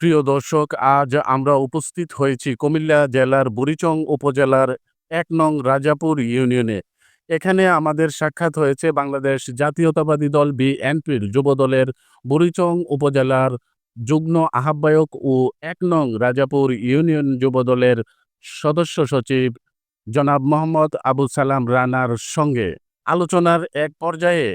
প্রিয় দর্শক, আজ আমরা উপস্থিত হয়েছি কুমিল্লা জেলার বুড়িচং উপজেলার এক নং রাজাপুর ইউনিয়নে। এখানে আমাদের সাক্ষাৎ হয়েছে বাংলাদেশ জাতীয়তাবাদী দল বিএনপির যুব দলের বুড়িচং উপজেলার যুগ্ম আহ্বায়ক ও এক নং রাজাপুর ইউনিয়ন যুবদলের সদস্য সচিব জনাব মোহাম্মদ আবু সালাম রানার সঙ্গে। আলোচনার এক পর্যায়ে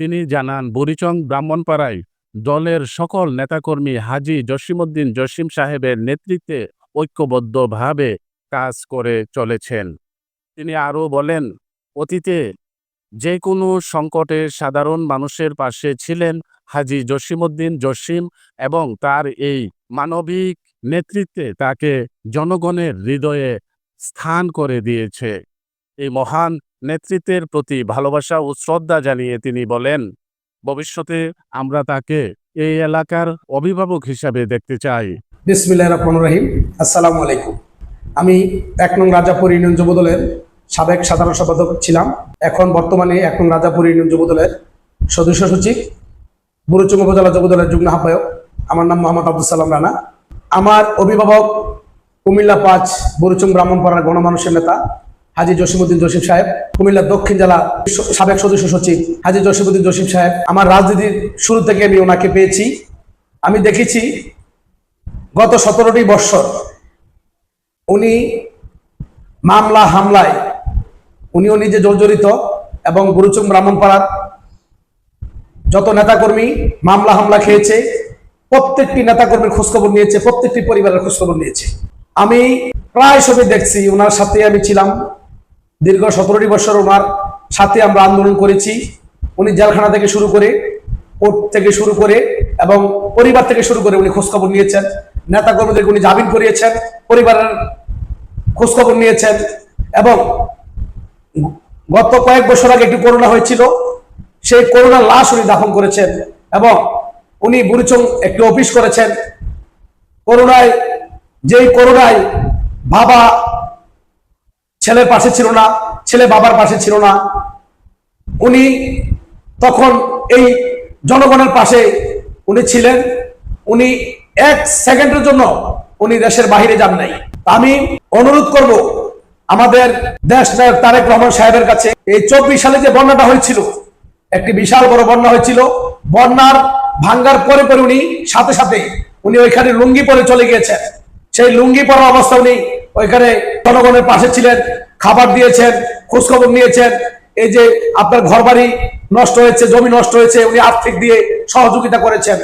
তিনি জানান, বুড়িচং ব্রাহ্মণপাড়ায় দলের সকল নেতাকর্মী হাজি জসিমউদ্দিন জসিম সাহেবের নেতৃত্বে ঐক্যবদ্ধভাবে কাজ করে চলেছেন। তিনি আরও বলেন, অতীতে যে কোনো সংকটে সাধারণ মানুষের পাশে ছিলেন হাজি জসিমউদ্দিন জসিম এবং তার এই মানবিক নেতৃত্বে তাকে জনগণের হৃদয়ে স্থান করে দিয়েছে। এই মহান নেতৃত্বের প্রতি ভালোবাসা ও শ্রদ্ধা জানিয়ে তিনি বলেন ভবিষ্যতে আমরা তাকে এই এলাকার অভিভাবক হিসাবে দেখতে চাই। বিসমিল্লাহ রহমান রহিম। আসসালামু আলাইকুম। আমি এক নং রাজাপুর ইউনিয়ন যুবদলের সাবেক সাধারণ সম্পাদক ছিলাম। এখন বর্তমানে এক নং রাজাপুর ইউনিয়ন যুবদলের সদস্য সচিব বুড়ুচুং উপজেলা যুব দলের যুগ্ম আহ্বায়ক। আমার নাম মোহাম্মদ আব্দুল সালাম রানা। আমার অভিভাবক কুমিল্লা পাঁচ বুড়ুচুং ব্রাহ্মণপাড়ার গণমানুষের নেতা। হাজি জসিমুদ্দিন জসিম সাহেব কুমিল্লা দক্ষিণ জেলা সাবেক সদস্য সচিব হাজি জসিমুদ্দিন জসিম সাহেব। আমার রাজনীতির শুরু থেকে আমি ওনাকে পেয়েছি। আমি দেখেছি গত সতেরোটি বৎসর উনি মামলা হামলায় উনিও নিজে জর্জরিত এবং গুরুচুম ব্রাহ্মণপাড়ার যত নেতাকর্মী মামলা হামলা খেয়েছে, প্রত্যেকটি নেতাকর্মীর খোঁজখবর নিয়েছে, প্রত্যেকটি পরিবারের খোঁজখবর নিয়েছে। আমি প্রায় সবই দেখছি, ওনার সাথে আমি ছিলাম। দীর্ঘ সতেরোটি বছর ওনার সাথে আমরা আন্দোলন করেছি। উনি জেলখানা থেকে শুরু করে কোর্ট থেকে শুরু করে এবং পরিবার থেকে শুরু করে উনি খোঁজখবর নিয়েছেন। নেতা কর্মীদেরকে উনি জামিন করিয়েছেন, পরিবারের খোঁজখবর নিয়েছেন এবং গত কয়েক বছর আগে একটি করোনা হয়েছিল, সেই করোনার লাশ উনি দাফন করেছেন এবং উনি বুড়িচং একটি অফিস করেছেন। করোনায়, যেই করোনায় বাবা ছেলের পাশে ছিল না, ছেলে বাবার পাশে ছিল না। উনি তখন এই জনগণের পাশে উনি ছিলেন। উনি এক সেকেন্ডের জন্য উনি দেশের বাহিরে যান নাই। আমি অনুরোধ করব, আমাদের দেশ নায়ক তারেক রহমান সাহেবের কাছে এই চব্বিশ সালে যে বন্যাটা হয়েছিল, একটি বিশাল বড় বন্যা হয়েছিল। বন্যার ভাঙ্গার পরে পরে উনি সাথে সাথে উনি ওইখানে লুঙ্গি পরে চলে গিয়েছেন। সেই লুঙ্গি পরা অবস্থা উনি ওইখানে জনগণের পাশে ছিলেন, খাবার দিয়েছেন, খোঁজখবর নিয়েছেন। এই যে আপনার ঘর বাড়ি নষ্ট হয়েছে, জমি নষ্ট হয়েছে, উনি আর্থিক দিয়ে সহযোগিতা করেছেন।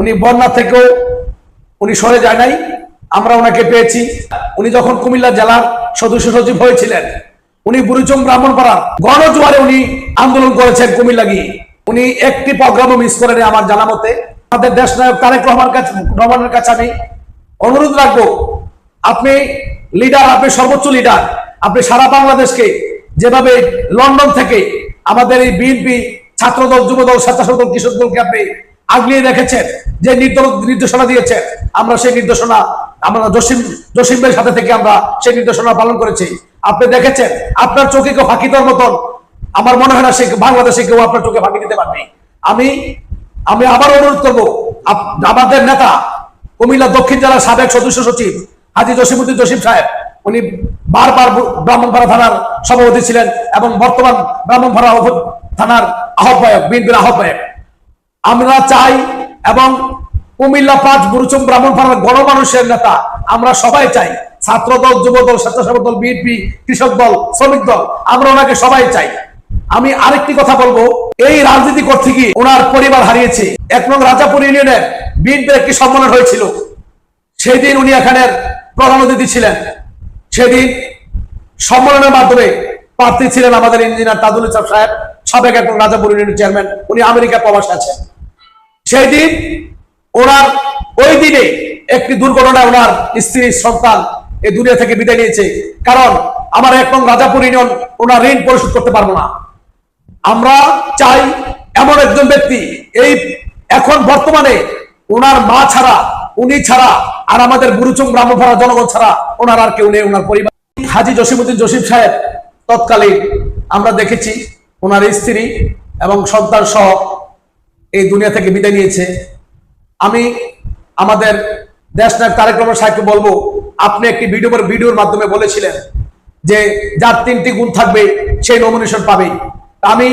উনি বন্যা থেকেও উনি সরে যায় নাই। আমরা ওনাকে পেয়েছি। উনি যখন কুমিল্লা জেলার সদস্য সচিব হয়েছিলেন, উনি বুড়িচং ব্রাহ্মণপাড়ার গণজোয়ারে উনি আন্দোলন করেছেন কুমিল্লা গিয়ে। উনি একটি প্রোগ্রামও মিস করেন আমার জানা মতে। আমাদের দেশ নায়ক তারেক রহমান কাছে রহমানের কাছে আমি অনুরোধ রাখব, আপনি লিডার আপনি সর্বোচ্চ লিডার আপনি সারা বাংলাদেশকে যেভাবে লন্ডন থেকে আমাদের এই বিএনপি ছাত্রদল, যুবদল, স্বেচ্ছাসেবক কৃষক দলকে আপনি আগলিয়ে রেখেছেন, যে নির্দেশনা দিয়েছেন, আমরা সেই নির্দেশনা, আমরা জসিম জসিম ভাইয়ের সাথে থেকে আমরা সেই নির্দেশনা পালন করেছি। আপনি দেখেছেন, আপনার চোখে কেউ ফাঁকি দেওয়ার মতন, আমার মনে হয় না সে বাংলাদেশে কেউ আপনার চোখে ফাঁকি দিতে পারবে। আমি আমি আবার অনুরোধ করব আমাদের নেতা কুমিল্লা দক্ষিণ জেলার সাবেক সদস্য সচিব হাজি জসিমুদ্দিন জসিম সাহেব, উনি বারবার ব্রাহ্মণপাড়া থানার সভাপতি ছিলেন এবং বর্তমান ব্রাহ্মণপাড়া থানার আহ্বায়ক, বিএনপির আহ্বায়ক। আমরা চাই এবং কুমিল্লা পাঁচ বুরুচুম ব্রাহ্মণপাড়ার গণমানুষের নেতা, আমরা সবাই চাই। ছাত্র দল যুব দল স্বেচ্ছাসেবক দল বিএনপি, কৃষক দল, শ্রমিক দল, আমরা ওনাকে সবাই চাই। আমি আরেকটি কথা বলব, এই রাজনীতি করতে গিয়ে ওনার পরিবার হারিয়েছে। এক নং রাজাপুর ইউনিয়নের বিএনপির একটি সম্মেলন হয়েছিল। সেই দিন উনি এখানের প্রধান অতিথি ছিলেন। সেদিন সম্মেলনের মাধ্যমে প্রার্থী ছিলেন আমাদের ইঞ্জিনিয়ার তাজুল ইসলাম সাহেব, সাবেক এক নং রাজাপুর ইউনিয়নের চেয়ারম্যান। উনি আমেরিকা প্রবাসে আছেন। সেই দিন ওনার ওই দিনে একটি দুর্ঘটনায় ওনার স্ত্রী, সন্তান এই দুনিয়া থেকে বিদায় নিয়েছে। কারণ আমার এক নং রাজাপুর ইউনিয়ন ওনার ঋণ পরিশোধ করতে পারব না। আমরা চাই এমন একজন ব্যক্তি, এই এখন বর্তমানে ওনার মা ছাড়া, উনি ছাড়া আর আমাদের গুরুচুম ব্রাহ্মণপাড়া জনগণ ছাড়া ওনার আর কেউ নেই, ওনার পরিবার। হাজি জসিমুদ্দিন জসিম সাহেব তৎকালীন আমরা দেখেছি, ওনার স্ত্রী এবং সন্তান সহ এই দুনিয়া থেকে বিদায় নিয়েছে। আমি আমাদের দেশ নায়ক তারেক রহমান সাহেবকে বলব, আপনি একটি ভিডিও ভিডিওর মাধ্যমে বলেছিলেন যে যার তিনটি গুণ থাকবে, সেই নমিনেশন পাবে। আমি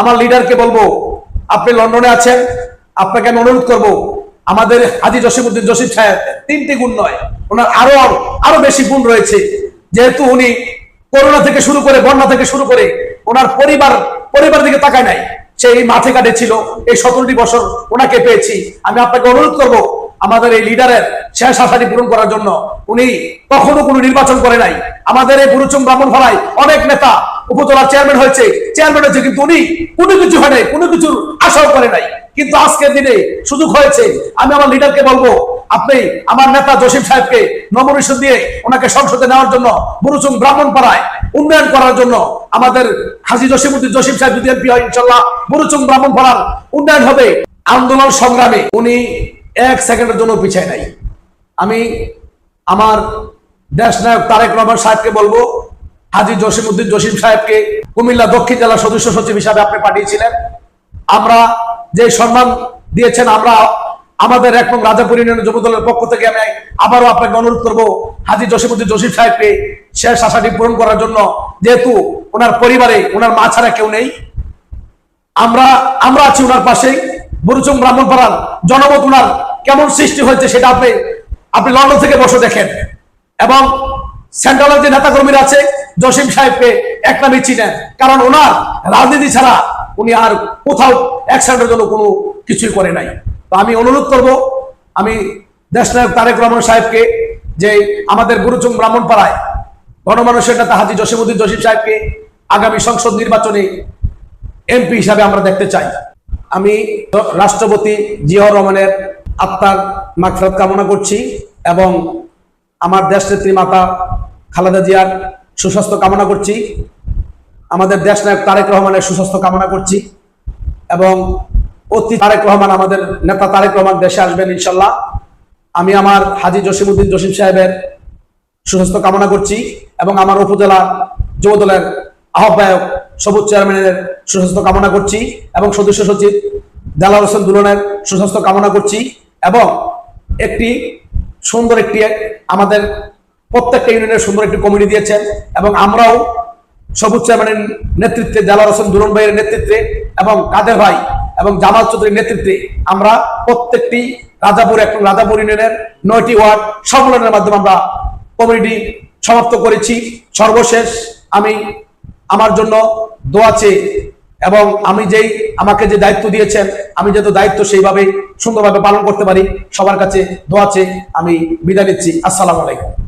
আমার লিডারকে বলব, আপনি লন্ডনে আছেন, আপনাকে আমি অনুরোধ করব আমাদের হাজি জসিমুদ্দিন জসিম সাহেব তিনটি গুণ নয়, ওনার আরও আরও বেশি গুণ রয়েছে। যেহেতু উনি করোনা থেকে শুরু করে বন্যা থেকে শুরু করে ওনার পরিবার পরিবার দিকে তাকায় নাই। সে এই মাঠে কাটে ছিল, এই সতেরোটি বছর ওনাকে পেয়েছি। আমি আপনাকে অনুরোধ করব, আমাদের এই লিডারের শেষ আশাটি পূরণ করার জন্য। উনি কখনো কোনো নির্বাচন করে নাই। আমাদের এই বুরুচুম ব্রাহ্মণ ফলায় অনেক নেতা উপজেলার চেয়ারম্যান হয়েছে। চেয়ারম্যান হয়েছে কিন্তু উনি কোনো কিছু হয় নাই, কোনো কিছুর আশাও করে নাই। কিন্তু আজকের দিনে সুযোগ হয়েছে। আমি আমার লিডারকে বলব, আপনি আমার নেতা জসিম সাহেবকে নমনিশন দিয়ে ওনাকে সংসদে নেওয়ার জন্য বুরুচুং ব্রাহ্মণ পাড়ায় উন্নয়ন করার জন্য আমাদের হাজি জসিমুদ্দিন জসিম সাহেব যদি এমপি হয় ইনশাল্লাহ বুরুচুং ব্রাহ্মণ পাড়ার উন্নয়ন হবে। আন্দোলন সংগ্রামে উনি এক সেকেন্ডের জন্য পিছায় নাই। আমি আমার দেশ নায়ক তারেক রহমান সাহেবকে বলব হাজি জসিমুদ্দিন জসিম সাহেবকে কুমিল্লা দক্ষিণ জেলা সদস্য সচিব হিসাবে আপনি পাঠিয়েছিলেন। আমরা যে সম্মান দিয়েছেন, আমরা আমাদের এক নং রাজাপুর ইউনিয়ন যুব দলের পক্ষ থেকে আমি আবারও আপনাকে অনুরোধ করব হাজি জসিমুদ্দিন জসিম সাহেবকে শেষ আশাটি পূরণ করার জন্য। যেহেতু ওনার পরিবারে, ওনার মা ছাড়া কেউ নেই। আমরা আমরা আছি ওনার পাশেই। বুরুচুং ব্রাহ্মণপাড়ার জনমত ওনার কেমন সৃষ্টি হয়েছে সেটা আপনি আপনি লন্ডন থেকে বসে দেখেন। এবং সেন্ট্রালের যে নেতাকর্মীরা আছে জসিম সাহেবকে এক নামে চিনেন। কারণ ওনার রাজনীতি ছাড়া উনি আর কোথাও এক সাইডের জন্য কোনো কিছুই করে নাই। তো আমি অনুরোধ করব, আমি দেশনায়ক তারেক রহমান সাহেবকে যে আমাদের গুরুচুং ব্রাহ্মণপাড়ায় গণমানুষের নেতা হাজি জসিমুদ্দিন জসিম সাহেবকে আগামী সংসদ নির্বাচনে এমপি হিসাবে আমরা দেখতে চাই। আমি রাষ্ট্রপতি জিয়াউর রহমানের আত্মার মাগফিরাত কামনা করছি এবং আমার দেশনেত্রী মাতা খালেদা জিয়ার সুস্বাস্থ্য কামনা করছি। আমাদের দেশ নায়ক তারেক রহমানের সুস্বাস্থ্য কামনা করছি এবং অতি তারেক রহমান আমাদের নেতা তারেক রহমান দেশে আসবেন ইনশাল্লাহ। আমি আমার হাজি জসিমুদ্দিন জসিম সাহেবের সুস্বাস্থ্য কামনা করছি এবং আমার উপজেলা যুবদলের আহ্বায়ক সবুজ চেয়ারম্যানের সুস্বাস্থ্য কামনা করছি এবং সদস্য সচিব দেলার হোসেন দুলনের সুস্বাস্থ্য কামনা করছি এবং একটি সুন্দর একটি আমাদের প্রত্যেকটা ইউনিয়নের সুন্দর একটি কমিটি দিয়েছেন এবং আমরাও সবুজ চেয়ারম্যানের নেতৃত্বে দেলার হোসেন দুলন ভাইয়ের নেতৃত্বে এবং কাদের ভাই এবং জামাল চৌধুরীর নেতৃত্বে আমরা প্রত্যেকটি রাজাপুর এবং রাজাপুর ইউনিয়নের নয়টি ওয়ার্ড সম্মেলনের মাধ্যমে আমরা কমিটি সমাপ্ত করেছি। সর্বশেষ আমি আমার জন্য দোয়া চেয়ে এবং আমি যেই আমাকে যে দায়িত্ব দিয়েছেন, আমি যেহেতু দায়িত্ব সেইভাবে সুন্দরভাবে পালন করতে পারি, সবার কাছে দোয়া চেয়ে আমি বিদায় নিচ্ছি। আসসালামু আলাইকুম।